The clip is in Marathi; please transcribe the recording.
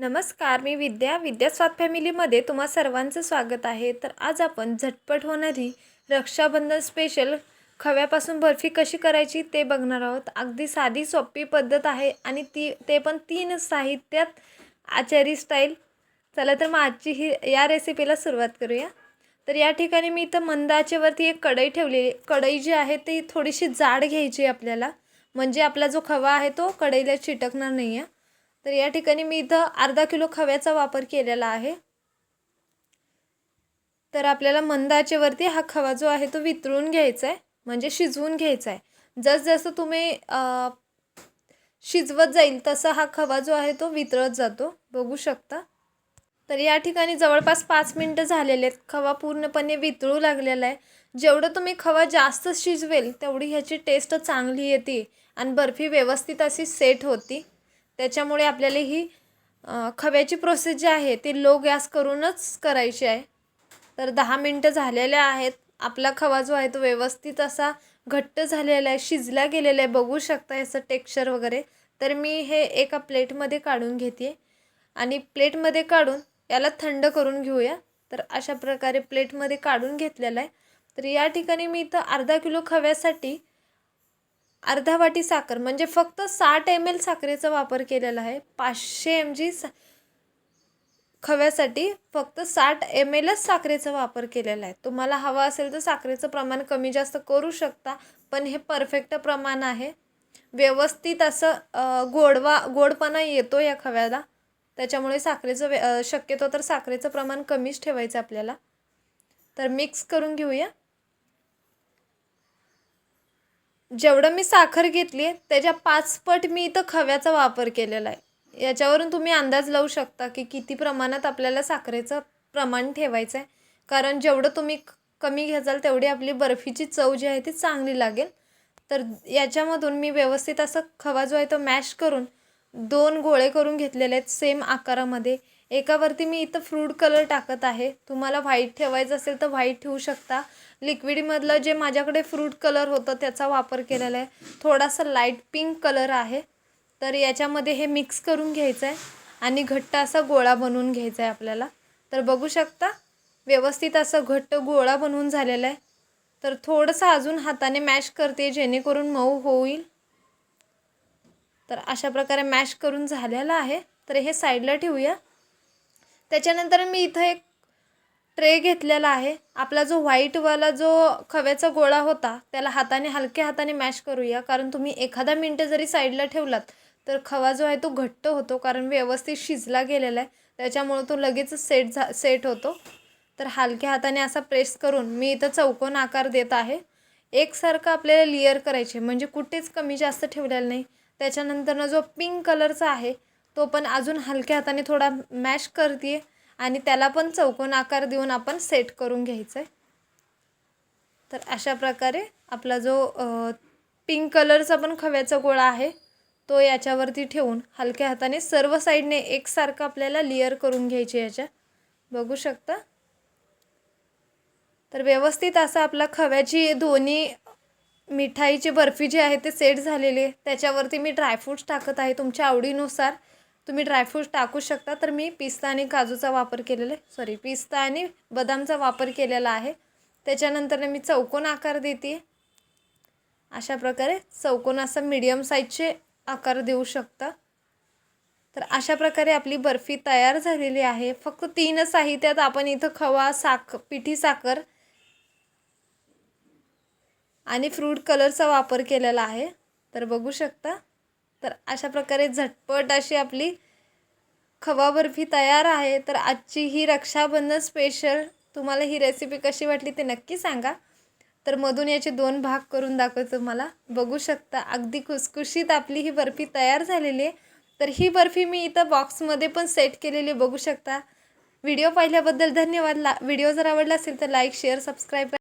नमस्कार मी विद्या. विद्या स्वाद फॅमिलीमध्ये तुम्हा सर्वांचं स्वागत आहे. तर आज आपण झटपट होणारी रक्षाबंधन स्पेशल खव्यापासून बर्फी कशी करायची ते बघणार आहोत. अगदी साधी सोपी पद्धत आहे आणि ती ते पण तीन साहित्यात आचारी स्टाईल चला तर मग आजची ही या रेसिपीला सुरुवात करूया. तर या ठिकाणी मी इथं मंदाचेवरती एक कढई ठेवलेली कढई जी आहे ती थोडीशी जाड घ्यायची आहे आपल्याला. म्हणजे आपला जो खवा आहे तो कढईला चिटकणार नाही आहे तर या ठिकाणी मी इथं अर्धा किलो खव्याचा वापर केलेला आहे. तर आपल्याला मंद आचेवरती हा खवा जो आहे तो वितळून घ्यायचा आहे म्हणजे शिजवून घ्यायचा आहे जसजसं तुम्ही शिजवत जाईल तसा हा खवा जो आहे तो वितळत जातो. बघू शकता. तर या ठिकाणी जवळपास पाच मिनटं झालेले आहेत. खवा पूर्णपणे वितळू लागलेला आहे जेवढं तुम्ही खवा जास्त शिजवेल तेवढी ह्याची टेस्ट चांगली येते आणि बर्फी व्यवस्थित अशी सेट होती. त्याच्यामुळे आपल्याला ही खव्याची प्रोसेस जी आहे ती लो गॅस करूनच करायची आहे. तर दहा मिनटं झालेले आहेत. आपला खवा जो आहे तो व्यवस्थित असा घट्ट झालेला आहे शिजला गेलेला आहे. बघू शकता याचं टेक्स्चर वगैरे. तर मी हे एका प्लेटमध्ये काढून घेते आणि प्लेटमध्ये काढून याला थंड करून घेऊया. तर अशा प्रकारे प्लेटमध्ये काढून घेतलेला आहे. तर या ठिकाणी मी इथं अर्धा किलो खव्यासाठी अर्धा वाटी साखर म्हणजे फक्त साठ एम एल साखरेचा वापर केलेला आहे. पाचशे एम जी सा खव्यासाठी फक्त साठ एम एलच साखरेचा वापर केलेला आहे. तुम्हाला हवा असेल तर साखरेचं प्रमाण कमी जास्त करू शकता पण हे परफेक्ट प्रमाण आहे. व्यवस्थित असं गोडवा गोडपणा येतो या खव्याला. त्याच्यामुळे साखरेचं वे शक्यतो तर साखरेचं प्रमाण कमीच ठेवायचं आपल्याला. तर मिक्स करून घेऊया. जेवढं मी साखर घेतली आहे त्याच्या पाचपट मी इथं खव्याचा वापर केलेला आहे. याच्यावरून तुम्ही अंदाज लावू शकता की किती प्रमाणात आपल्याला साखरेचं प्रमाण ठेवायचं आहे. कारण जेवढं तुम्ही कमी घ्याल तेवढी आपली बर्फीची चव जी आहे ती चांगली लागेल. तर याच्यामधून मी व्यवस्थित असं खवा जो आहे तो मॅश करून दोन गोळे करून घेतलेले आहेत सेम आकारामध्ये. एकावरती मी इथं फ्रूट कलर टाकत आहे. तुम्हाला व्हाईट ठेवायचं असेल तर व्हाईट ठेवू शकता. लिक्विडमधलं जे माझ्याकडे फ्रूट कलर होतं त्याचा वापर केलेला आहे. थोडासा लाइट पिंक कलर आहे. तर याच्यामध्ये हे मिक्स करून घ्यायचं आहे आणि घट्ट असा गोळा बनवून घ्यायचा आहे आपल्याला. तर बघू शकता व्यवस्थित असं घट्ट गोळा बनवून झालेला आहे. तर थोडंसं अजून हाताने मॅश करते जेणेकरून मऊ होईल. तर अशा प्रकारे मॅश करून झालेला आहे. तर हे साईडला ठेवूया. त्याच्यानंतर मी इथं एक ट्रे घेतलेला आहे. आपला जो व्हाईटवाला जो खव्याचा गोळा होता त्याला हाताने हलक्या हाताने मॅश करूया. कारण तुम्ही एखादा मिनटं जरी साईडला ठेवलात तर खवा जो आहे तो घट्ट होतो कारण व्यवस्थित शिजला गेलेला आहे. त्याच्यामुळं तो लगेच सेट झा सेट होतो. तर हलक्या हाताने असा प्रेस करून मी इथं चौकोन आकार देत आहे. एकसारखं आपल्याला लिअर करायचे म्हणजे कुठेच कमी जास्त ठेवलेलं नाही. त्याच्यानंतरनं जो पिंक कलरचा आहे तो पण अजून हलक्या हाताने थोडा मॅश करते आणि त्याला पण चौकोन आकार देऊन आपण सेट करून घ्यायचं आहे तर अशा प्रकारे आपला जो पिंक कलरचा पण खव्याचा गोळा आहे तो याच्यावरती ठेवून हलक्या हाताने सर्व साईडने एकसारखं आपल्याला लेअर करून घ्यायचे याच्या. बघू शकता? तर व्यवस्थित असं आपला खव्याची दोन्ही मिठाईची बर्फी जी आहे ते सेट झालेली आहे. त्याच्यावरती मी ड्रायफ्रूट्स टाकत आहे तुमच्या आवडीनुसार. तुम्ही ड्रायफ्रूट्स टाकू शकता. तर मी पिस्ता आणि काजूचा वापर केलेला आहे. सॉरी पिस्ता आणि बदामचा वापर केलेला आहे. त्याच्यानंतर मी चौकोन आकार देते. अशा प्रकारे चौकोन असं मीडियम साईजचे आकार देऊ शकता. तर अशा प्रकारे आपली बर्फी तयार झालेली आहे. फक्त तीन साहित्यात आपण इथं खवा साख पिठी साखर आणि फ्रूट कलरचा वापर केलेला आहे. तर बघू शकता. तर अशा प्रकारे झटपट अशी आपली खवा बर्फी तयार आहे. तर आजची ही रक्षाबंधन स्पेशल तुम्हाला ही रेसिपी कशी वाटली ते नक्की सांगा. तर मधून याचे दोन भाग करून दाखवतो तुम्हाला. बघू शकता अगदी खुसखुशीत आपली ही बर्फी तयार झालेली आहे. तर ही बर्फी मी इथं बॉक्समध्ये पण सेट केलेली बघू शकता. व्हिडिओ पाहिल्याबद्दल धन्यवाद. ला व्हिडिओ जर आवडला असेल तर लाईक शेअर सबस्क्राईब